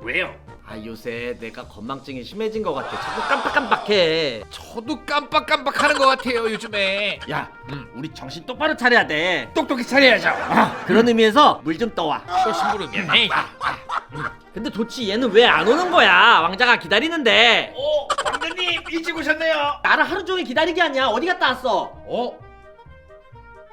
왜요? 아 요새 내가 건망증이 심해진 것 같아. 자꾸 깜빡깜빡해. 저도 깜빡깜빡하는 것 같아요 요즘에. 야, 음. 우리 정신 똑바로 차려야 돼. 똑똑히 차려야죠. 아, 그런 의미에서 물 좀 떠와. 또 심부름이야. 에이. 근데 도치 얘는 왜 안 오는 거야? 왕자가 기다리는데. 오 왕자님 일찍 오셨네요. 나를 하루 종일 기다리게 하냐? 어디 갔다 왔어? 어?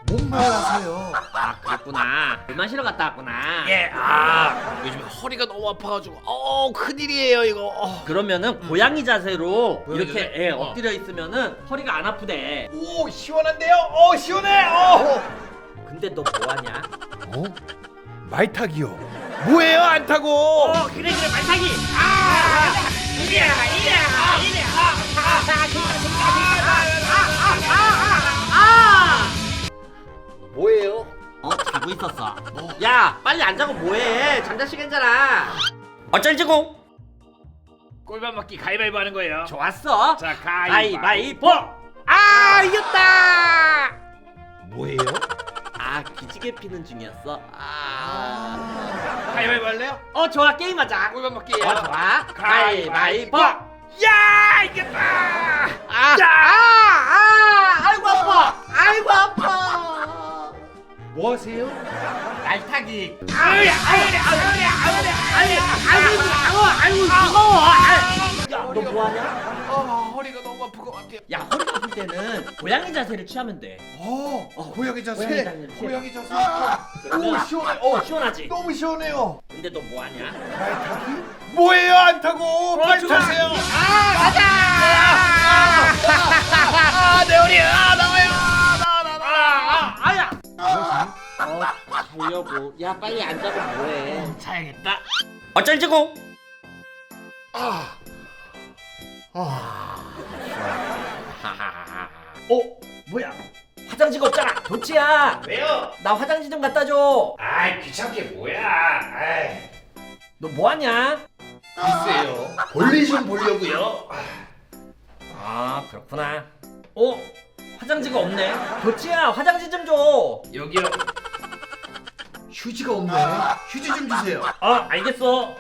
목말라서요. 아, 그랬구나. 물 마시러 갔다 왔구나. 예. 아 요즘에 허리가 너무 아파가지고 어 큰일이에요 이거. 어. 그러면 고양이 자세로 고양이 이렇게 자세? 예, 어. 엎드려 있으면은 허리가 안 아프대. 오 시원한데요? 어 시원해. 어. 근데 너 뭐하냐? 어? 말 타기요. 뭐예요 안 타고? 어, 그래 그래 말타기. 아! 이리야 이리야 이리야. 아! 있었어. 야 빨리 안 자고 뭐해? 잠잘 시간잖아. 어쩔지고? 꼴반 맞기 가위바위보 하는 거예요. 좋았어. 자 가위바위보. 가위바위보. 아 이겼다. 뭐예요? 아 기지개 피는 중이었어. 아. 가위바위보 할래요? 어 좋아 게임하자. 꼴반 맞기예요. 어 좋아. 가위바위보. 야 이겼다. 아, 아, 아, 아 뭐 하세요? 날타기. 아우야 아우야 아우야 아우야 아니, 아이고 무거워. 아이고 무거워. 야, 너 뭐하냐? 아 허리가 너무 아픈 것 같아요. 야 허리 아플 때는 고양이 자세를 취하면 돼. 어, 어, 고양이 자세. 고양이 자세. 고양이 자세. 그러면- 오 시원해. 어 시원하지. 너무 시원해요. 근데 너 뭐하냐? 뭐예요 안 타고? 말 좋아. 타세요. 아 가자. 아 자려고. 야 빨리 안 자고 뭐해? 자야겠다. 어쩔지고? 아. 어 뭐야? 화장지가 없잖아. 도치야. 왜요? 나 화장지 좀 갖다 줘. 아이 귀찮게 뭐야. 아이 너 뭐하냐? 글쎄요. 볼일 좀 보려고요. 아 그렇구나. 어 화장지가 없네. 도치야 화장지 좀 줘. 여기요. 휴지가 없네. 휴지 좀 주세요. 아 알겠어.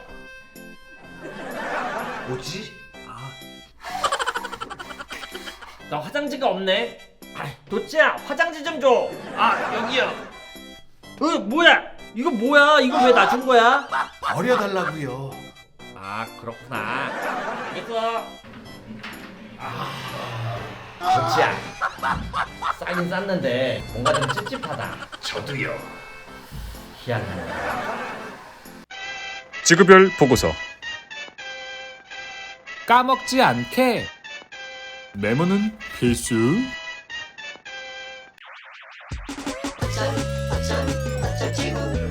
뭐지? 나 화장지가 없네. 아, 도치야 화장지 좀 줘. 아 여기요. 어 뭐야? 이거 뭐야? 이거 왜 나 준 거야? 버려달라고요. 아 그렇구나. 알겠어. 아 도치야. 싸긴 쌌는데 뭔가 좀 찝찝하다. 저도요. 희한하네. 지구별 보고서. 까먹지 않게. 메모는 필수. 어쩜 어쩜 어쩜